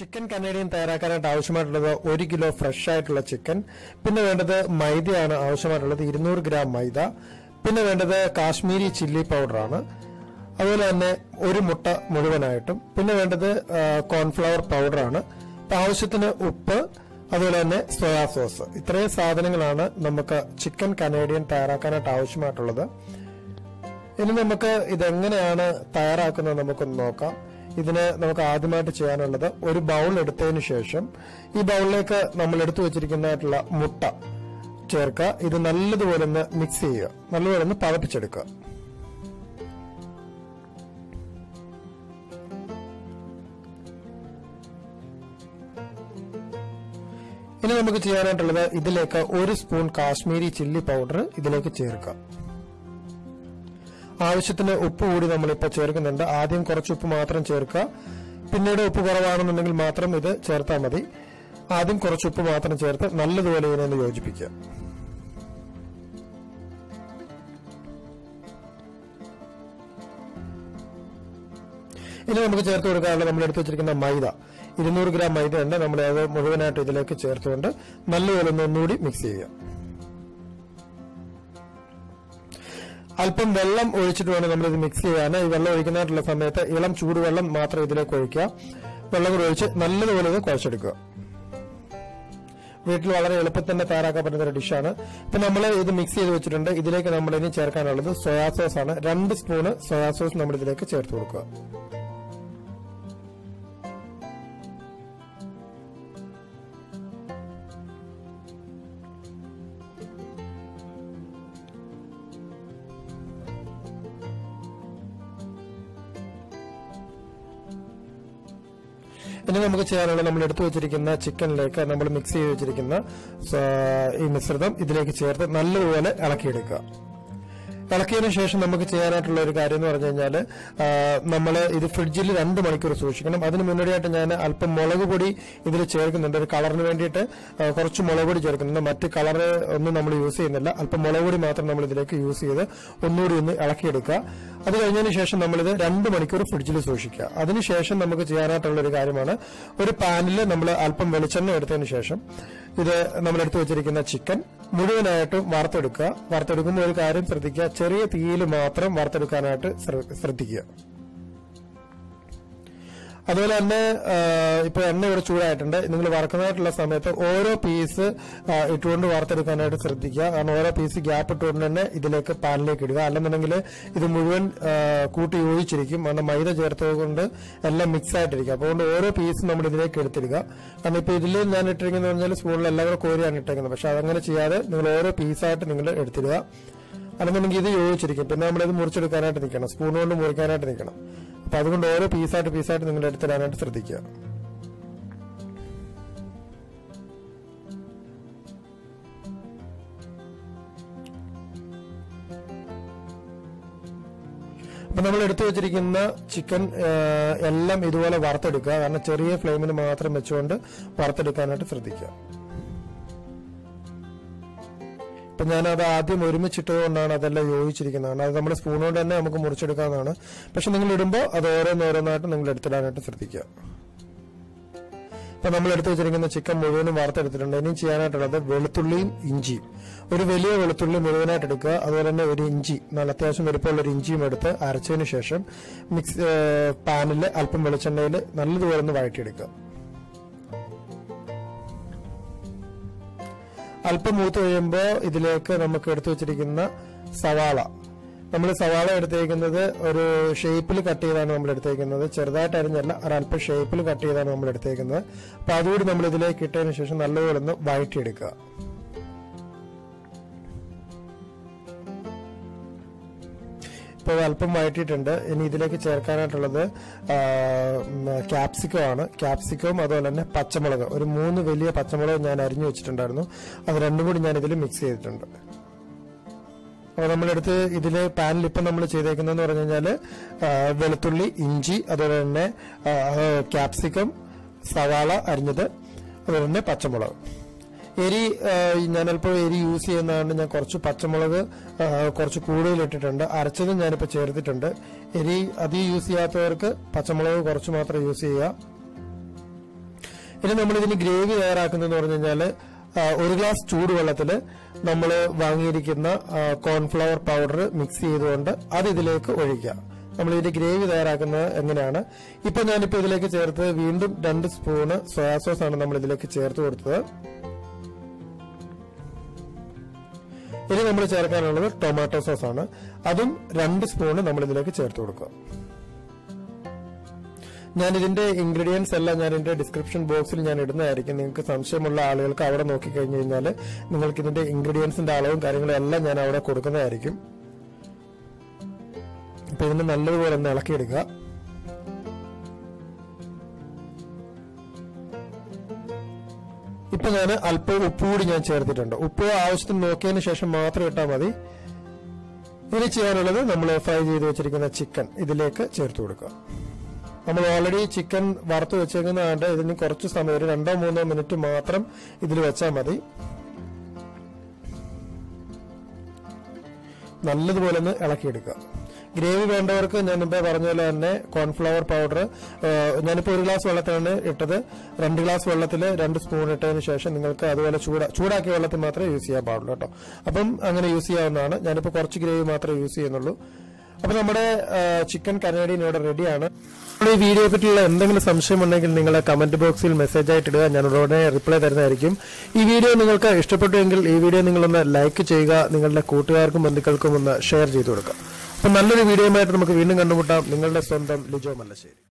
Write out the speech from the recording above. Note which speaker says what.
Speaker 1: Chicken Canadian തയ്യാറാക്കാനായിട്ട് ആവശ്യമായിട്ടുള്ളത് ഒരു കിലോ ഫ്രഷ് ആയിട്ടുള്ള ചിക്കൻ പിന്നെ വേണ്ടത് മൈദയാണ് ആവശ്യമായിട്ടുള്ളത് ഇരുന്നൂറ് ഗ്രാം മൈദ പിന്നെ വേണ്ടത് കാശ്മീരി ചില്ലി പൗഡറാണ്. അതുപോലെ തന്നെ ഒരു മുട്ട മുഴുവനായിട്ടും പിന്നെ വേണ്ടത് കോൺഫ്ലവർ പൗഡറാണ്. ആവശ്യത്തിന് ഉപ്പ് അതുപോലെ തന്നെ സോയാ സോസ് ഇത്രയും സാധനങ്ങളാണ് നമുക്ക് ചിക്കൻ കനേഡിയൻ തയ്യാറാക്കാനായിട്ട് ആവശ്യമായിട്ടുള്ളത്. ഇനി നമുക്ക് ഇതെങ്ങനെയാണ് തയ്യാറാക്കുന്നത് നമുക്കൊന്ന് നോക്കാം. ഇതിന് നമുക്ക് ആദ്യമായിട്ട് ചെയ്യാനുള്ളത് ഒരു ബൗൾ എടുത്തതിന് ശേഷം ഈ ബൗളിലേക്ക് നമ്മൾ എടുത്തു വെച്ചിരിക്കുന്നതായിട്ടുള്ള മുട്ട ചേർക്കുക. ഇത് നല്ലതുപോലെ ഒന്ന് മിക്സ് ചെയ്യുക. നല്ലതുപോലെ ഒന്ന് പതപ്പിച്ചെടുക്കുക. ഇനി നമുക്ക് ചെയ്യാനായിട്ടുള്ളത് ഇതിലേക്ക് ഒരു സ്പൂൺ കാശ്മീരി ചില്ലി പൗഡർ ഇതിലേക്ക് ചേർക്കാം ആവശ്യത്തിന് ഉപ്പ് കൂടി നമ്മൾ നമ്മളിപ്പോൾ ചേർക്കുന്നുണ്ട്. ആദ്യം കുറച്ച് ഉപ്പ് മാത്രം ചേർക്കുക. പിന്നീട് ഉപ്പ് കുറവാണെന്നുണ്ടെങ്കിൽ മാത്രം ഇത് ചേർത്താൽ മതി. ആദ്യം കുറച്ച് ഉപ്പ് മാത്രം ചേർത്ത് നല്ലതുപോലെ ഇതിനെ ഒന്ന് യോജിപ്പിക്കുക. ഇനി നമുക്ക് ചേർത്ത് കൊടുക്കാനുള്ള നമ്മൾ എടുത്തു വെച്ചിരിക്കുന്ന മൈദ. ഇരുന്നൂറ് ഗ്രാം മൈദ ഉണ്ട് നമ്മൾ അത് മുഴുവനായിട്ട് ഇതിലേക്ക് ചേർത്തുകൊണ്ട് നല്ലതുപോലെ ഒന്ന് ഒന്നുകൂടി മിക്സ് ചെയ്യുക. അല്പം വെള്ളം ഒഴിച്ചിട്ട് വേണം നമ്മളിത് മിക്സ് ചെയ്യാൻ. ഈ വെള്ളം ഒഴിക്കുന്നതായിട്ടുള്ള സമയത്ത് ഇളം ചൂടുവെള്ളം മാത്രം ഇതിലേക്ക് ഒഴിക്കുക. വെള്ളം കൂടി ഒഴിച്ച് നല്ലതുപോലെ ഇത് കുഴച്ചെടുക്കുക. വീട്ടിൽ വളരെ എളുപ്പത്തിൽ തന്നെ തയ്യാറാക്കാൻ പറ്റുന്ന ഒരു ഡിഷാണ് ഇപ്പൊ നമ്മൾ ഇത് മിക്സ് ചെയ്ത് വെച്ചിട്ടുണ്ട്. ഇതിലേക്ക് നമ്മൾ ഇനി ചേർക്കാനുള്ളത് സോയാ സോസ് ആണ്. രണ്ട് സ്പൂണ് സോയാ സോസ് നമ്മൾ ഇതിലേക്ക് ചേർത്ത് കൊടുക്കുക. ഇനി നമുക്ക് ചെയ്യാനുള്ള നമ്മൾ എടുത്തു വെച്ചിരിക്കുന്ന ചിക്കനിലേക്ക് നമ്മൾ മിക്സ് ചെയ്ത് വെച്ചിരിക്കുന്ന ഈ മിശ്രിതം ഇതിലേക്ക് ചേർത്ത് നല്ലതുപോലെ ഇളക്കിയെടുക്കുക. ഇളക്കിയതിനു ശേഷം നമുക്ക് ചെയ്യാനായിട്ടുള്ള ഒരു കാര്യം എന്ന് പറഞ്ഞു കഴിഞ്ഞാൽ നമ്മൾ ഇത് ഫ്രിഡ്ജിൽ രണ്ട് മണിക്കൂർ സൂക്ഷിക്കണം. അതിന് മുന്നോടിയായിട്ട് ഞാൻ അല്പം മുളക് പൊടി ഇതിൽ ചേർക്കുന്നുണ്ട്. ഒരു കളറിന് വേണ്ടിയിട്ട് കുറച്ച് മുളക് പൊടി ചേർക്കുന്നുണ്ട്. മറ്റ് കളർ ഒന്നും നമ്മൾ യൂസ് ചെയ്യുന്നില്ല. അല്പം മുളക് പൊടി മാത്രം നമ്മൾ ഇതിലേക്ക് യൂസ് ചെയ്ത് ഒന്നുകൂടി ഒന്ന് ഇളക്കിയെടുക്കുക. അത് കഴിഞ്ഞതിന് ശേഷം നമ്മളിത് രണ്ട് മണിക്കൂർ ഫ്രിഡ്ജിൽ സൂക്ഷിക്കുക. അതിനുശേഷം നമുക്ക് ചെയ്യാനായിട്ടുള്ള ഒരു കാര്യമാണ് ഒരു പാനിൽ നമ്മൾ അല്പം വെളിച്ചെണ്ണ എടുത്തതിന് ശേഷം ഇത് നമ്മൾ എടുത്തു വെച്ചിരിക്കുന്ന ചിക്കൻ മുഴുവനായിട്ടും വറുത്തെടുക്കുക വറുത്തെടുക്കുന്ന ഒരു കാര്യം ശ്രദ്ധിക്കുക. ചെറിയ തീയിൽ മാത്രം വറുത്തെടുക്കാനായിട്ട് ശ്രദ്ധിക്കുക. അതുപോലെ തന്നെ ഇപ്പൊ എണ്ണ ഇവിടെ ചൂടായിട്ടുണ്ട്. നിങ്ങൾ വറക്കുന്നതായിട്ടുള്ള സമയത്ത് ഓരോ പീസ് ഇട്ടുകൊണ്ട് വറുത്തെടുക്കാനായിട്ട് ശ്രദ്ധിക്കുക. കാരണം ഓരോ പീസ് ഗ്യാപ്പ് ഇട്ടുകൊണ്ട് തന്നെ ഇതിലേക്ക് പാനിലേക്ക് ഇടുക. അല്ലെന്നുണ്ടെങ്കിൽ ഇത് മുഴുവൻ കൂട്ടി യോജിച്ചിരിക്കും. കാരണം മൈദ ചേർത്തത് കൊണ്ട് എല്ലാം മിക്സ് ആയിട്ടിരിക്കും. അതുകൊണ്ട് ഓരോ പീസ് നമ്മൾ ഇതിലേക്ക് എടുത്തിടുക. കാരണം ഇപ്പൊ ഇതിൽ ഞാൻ ഇട്ടിരിക്കുന്നത് പറഞ്ഞാൽ സ്പൂണിൽ എല്ലാം കോരിയാണ് ഇട്ടേക്കുന്നത്. പക്ഷെ അതങ്ങനെ ചെയ്യാതെ നിങ്ങൾ ഓരോ പീസായിട്ട് നിങ്ങൾ എടുത്തിടുക. അല്ലെന്നുണ്ടെങ്കിൽ ഇത് യോജിച്ചിരിക്കും. പിന്നെ നമ്മളിത് മുറിച്ചെടുക്കാനായിട്ട് നിൽക്കണം സ്പൂൺ കൊണ്ട് മുറിക്കാനായിട്ട് നിൽക്കണം അപ്പൊ അതുകൊണ്ട് ഓരോ പീസായിട്ട് പീസായിട്ട് നിങ്ങൾ എടുത്തിടാനായിട്ട് ശ്രദ്ധിക്കുക. അപ്പൊ നമ്മൾ എടുത്തു വെച്ചിരിക്കുന്ന ചിക്കൻ എല്ലാം ഇതുപോലെ വറുത്തെടുക്കുക. കാരണം ചെറിയ ഫ്ലെയിമിൽ മാത്രം വെച്ചുകൊണ്ട് വറുത്തെടുക്കാനായിട്ട് ശ്രദ്ധിക്കുക. ഇപ്പൊ ഞാനത് ആദ്യം ഒരുമിച്ചിട്ടത് കൊണ്ടാണ് അതെല്ലാം യോജിച്ചിരിക്കുന്നതാണ് അത് നമ്മൾ സ്പൂൺ കൊണ്ട് തന്നെ നമുക്ക് മുറിച്ചെടുക്കാവുന്നതാണ്. പക്ഷെ നിങ്ങൾ ഇടുമ്പോൾ അത് ഓരോന്നോരോന്നായിട്ട് നിങ്ങൾ എടുത്തിടാനായിട്ട് ശ്രദ്ധിക്കുക. ഇപ്പൊ നമ്മൾ എടുത്തു വെച്ചിരിക്കുന്ന ചിക്കൻ മുഴുവനും വാർത്തെടുത്തിട്ടുണ്ട് ഇനി ചെയ്യാനായിട്ടുള്ളത് വെളുത്തുള്ളിയും ഇഞ്ചിയും. ഒരു വലിയ വെളുത്തുള്ളി മുഴുവനായിട്ട് എടുക്കുക. അതുപോലെ തന്നെ ഒരു ഇഞ്ചി നല്ല അത്യാവശ്യം വലുപ്പമുള്ള ഒരു ഇഞ്ചിയും എടുത്ത് അരച്ചതിന് ശേഷം മിക്സ് പാനിൽ അല്പം വെളിച്ചെണ്ണയിൽ നല്ലതുപോലെ ഒന്ന് വഴറ്റിയെടുക്കുക. അല്പം മൂത്ത് കഴിയുമ്പോൾ ഇതിലേക്ക് നമുക്ക് എടുത്തു വെച്ചിരിക്കുന്ന സവാള. നമ്മൾ സവാള എടുത്തേക്കുന്നത് ഒരു ഷേപ്പിൽ കട്ട് ചെയ്താണ് നമ്മൾ എടുത്തേക്കുന്നത്. ചെറുതായിട്ട് അരിഞ്ഞല്ല ഒരല്പം ഷേപ്പിൽ കട്ട് ചെയ്താണ് നമ്മൾ എടുത്തേക്കുന്നത്. അപ്പൊ അതുകൂടി നമ്മൾ ഇതിലേക്ക് ഇട്ടതിന് ശേഷം നല്ലപോലെ ഒന്ന് വഴറ്റിയെടുക്കുക. ഇപ്പോൾ അല്പം വഴറ്റിയിട്ടുണ്ട്. ഇനി ഇതിലേക്ക് ചേർക്കാനായിട്ടുള്ളത് ക്യാപ്സിക്കം ആണ്. ക്യാപ്സിക്കവും അതുപോലെ തന്നെ പച്ചമുളക്. ഒരു മൂന്ന് വലിയ പച്ചമുളക് ഞാൻ അരിഞ്ഞു വെച്ചിട്ടുണ്ടായിരുന്നു. അത് രണ്ടും കൂടി ഞാൻ ഇതിൽ മിക്സ് ചെയ്തിട്ടുണ്ട്. അപ്പോൾ നമ്മളെടുത്ത് ഇതിൽ പാനിൽ ഇപ്പം നമ്മൾ ചെയ്തേക്കുന്നതെന്ന് പറഞ്ഞു കഴിഞ്ഞാൽ വെളുത്തുള്ളി ഇഞ്ചി അതുപോലെ തന്നെ ക്യാപ്സിക്കം സവാള അരിഞ്ഞത് അതുപോലെ തന്നെ പച്ചമുളക്. എരി ഞാനല്പം എരി യൂസ് ചെയ്യുന്നതാണ് ഞാൻ കുറച്ച് പച്ചമുളക് കുറച്ച് കൂടുതൽ ഇട്ടിട്ടുണ്ട്. അരച്ചതും ഞാനിപ്പോൾ ചേർത്തിട്ടുണ്ട്. എരി അധികം യൂസ് ചെയ്യാത്തവർക്ക് പച്ചമുളക് കുറച്ച് മാത്രം യൂസ് ചെയ്യുക. ഇനി നമ്മൾ ഇതിന് ഗ്രേവി തയ്യാറാക്കുന്നതെന്ന് പറഞ്ഞു കഴിഞ്ഞാൽ ഒരു ഗ്ലാസ് ചൂടുവെള്ളത്തിൽ നമ്മൾ വാങ്ങിയിരിക്കുന്ന കോൺഫ്ലവർ പൗഡർ മിക്സ് ചെയ്തുകൊണ്ട് അത് ഇതിലേക്ക് ഒഴിക്കുക. നമ്മൾ ഇതിന്റെ ഗ്രേവി തയ്യാറാക്കുന്നത് എങ്ങനെയാണ്? ഇപ്പൊ ഞാനിപ്പോ ഇതിലേക്ക് ചേർത്ത് വീണ്ടും രണ്ട് സ്പൂണ് സോയാ സോസ് ആണ് നമ്മൾ ഇതിലേക്ക് ചേർത്ത് കൊടുത്തത്. ഇനി നമ്മൾ ചേർക്കാനുള്ളത് ടൊമാറ്റോ സോസ് ആണ്. അതും രണ്ട് സ്പൂണ് നമ്മൾ ഇതിലേക്ക് ചേർത്ത് കൊടുക്കുക. ഞാൻ ഇതിന്റെ ഇൻഗ്രീഡിയൻസ് എല്ലാം ഞാൻ എന്റെ ഡിസ്ക്രിപ്ഷൻ ബോക്സിൽ ഞാൻ ഇടുന്നതായിരിക്കും നിങ്ങൾക്ക് സംശയമുള്ള ആളുകൾക്ക് അവിടെ നോക്കിക്കഴിഞ്ഞു കഴിഞ്ഞാൽ നിങ്ങൾക്ക് ഇതിന്റെ ഇൻഗ്രീഡിയൻസിന്റെ അളവും കാര്യങ്ങളും എല്ലാം ഞാൻ അവിടെ കൊടുക്കുന്നതായിരിക്കും. അപ്പൊ ഇതിന് നല്ലതുപോലെ ഒന്ന് ഇളക്കിയെടുക്കുക. ഇപ്പൊ ഞാൻ അല്പം ഉപ്പ് കൂടി ഞാൻ ചേർത്തിട്ടുണ്ട്. ഉപ്പ് ആവശ്യത്തിന് നോക്കിയതിന് ശേഷം മാത്രം ഇട്ടാൽ മതി. ഇനി ചെയ്യാനുള്ളത് നമ്മൾ ഫ്രൈ ചെയ്ത് വെച്ചിരിക്കുന്ന ചിക്കൻ ഇതിലേക്ക് ചേർത്ത് കൊടുക്കുക. നമ്മൾ ഓൾറെഡി ചിക്കൻ വറുത്ത് വെച്ചേക്കുന്നതുകൊണ്ട് ഇതിന് കുറച്ച് സമയം ഒരു രണ്ടോ മൂന്നോ മിനിറ്റ് മാത്രം ഇതിൽ വെച്ചാൽ മതി. നല്ലതുപോലെ ഒന്ന് ഇളക്കിയെടുക്കുക. ഗ്രേവി വേണ്ടവർക്ക് ഞാൻ മുമ്പേ പറഞ്ഞ പോലെ തന്നെ കോൺഫ്ലവർ പൗഡർ ഞാനിപ്പോൾ ഒരു ഗ്ലാസ് വെള്ളത്തിലാണ് ഇട്ടത്. രണ്ട് ഗ്ലാസ് വെള്ളത്തിൽ രണ്ട് സ്പൂൺ ഇട്ടതിന് ശേഷം നിങ്ങൾക്ക് അതുപോലെ ചൂടാ ചൂടാക്കിയ വെള്ളത്തിൽ മാത്രമേ യൂസ് ചെയ്യാൻ പാടുള്ളൂ കേട്ടോ. അപ്പം അങ്ങനെ യൂസ് ചെയ്യാവുന്നതാണ്. ഞാനിപ്പോൾ കുറച്ച് ഗ്രേവി മാത്രമേ യൂസ് ചെയ്യുന്നുള്ളൂ. അപ്പൊ നമ്മുടെ ചിക്കൻ കനേഡിയൻ ഇവിടെ റെഡിയാണ് ഈ വീഡിയോയെ പറ്റിയുള്ള എന്തെങ്കിലും സംശയമുണ്ടെങ്കിൽ നിങ്ങൾ കമന്റ് ബോക്സിൽ മെസ്സേജ് ആയിട്ട് ഇടുക. ഞാൻ ഉടനെ റിപ്ലൈ തരുന്നതായിരിക്കും. ഈ വീഡിയോ നിങ്ങൾക്ക് ഇഷ്ടപ്പെട്ടുവെങ്കിൽ ഈ വീഡിയോ നിങ്ങളൊന്ന് ലൈക്ക് ചെയ്യുക. നിങ്ങളുടെ കൂട്ടുകാർക്കും ബന്ധുക്കൾക്കും ഒന്ന് ഷെയർ ചെയ്തു കൊടുക്കുക. അപ്പൊ നല്ലൊരു വീഡിയോയുമായിട്ട് നമുക്ക് വീണ്ടും കണ്ടുമുട്ടാം. നിങ്ങളുടെ സ്വന്തം ലിജോ മല്ലശ്ശേരി.